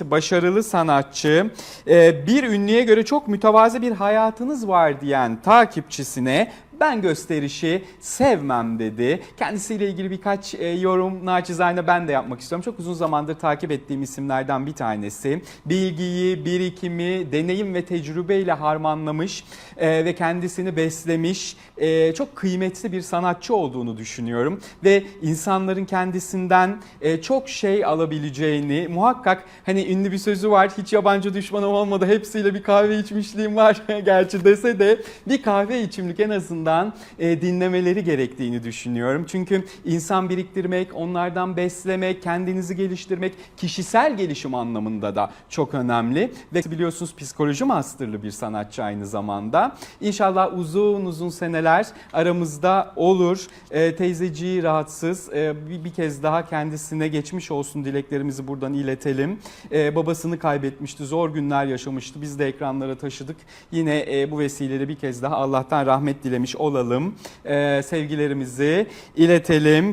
başarılı sanatçı, e, bir ünlüye göre çok mütevazı bir hayatınız var diyen takipçisine ben gösterişi sevmem dedi. Kendisiyle ilgili birkaç e, yorum naçizane ben de yapmak istiyorum. Çok uzun zamandır takip ettiğim isimlerden bir tanesi. Bilgiyi, birikimi, deneyim ve tecrübeyle harmanlamış e, ve kendisini beslemiş e, çok kıymetli bir sanatçı olduğunu düşünüyorum. Ve insanların kendisinden e, çok şey alabileceğini muhakkak hani ünlü bir sözü var hiç yabancı düşmanım olmadı hepsiyle bir kahve içmişliğim var gerçi dese de bir kahve içimlik en azından e, dinlemeleri gerektiğini düşünüyorum. Çünkü insan biriktirmek, onlardan beslemek, kendinizi geliştirmek kişisel gelişim anlamında da çok önemli. Ve biliyorsunuz psikoloji masterlı bir sanatçı aynı zamanda. İnşallah uzun uzun seneler aramızda olur. E, teyzeciği rahatsız. E, bir, bir kez daha kendisine geçmiş olsun dileklerimizi buradan iletelim. E, babasını kaybetmişti, zor günler yaşamıştı. Biz de ekranlara taşıdık. Yine e, bu vesileyle bir kez daha Allah'tan rahmet dilemiş olalım. E, sevgilerimizi iletelim.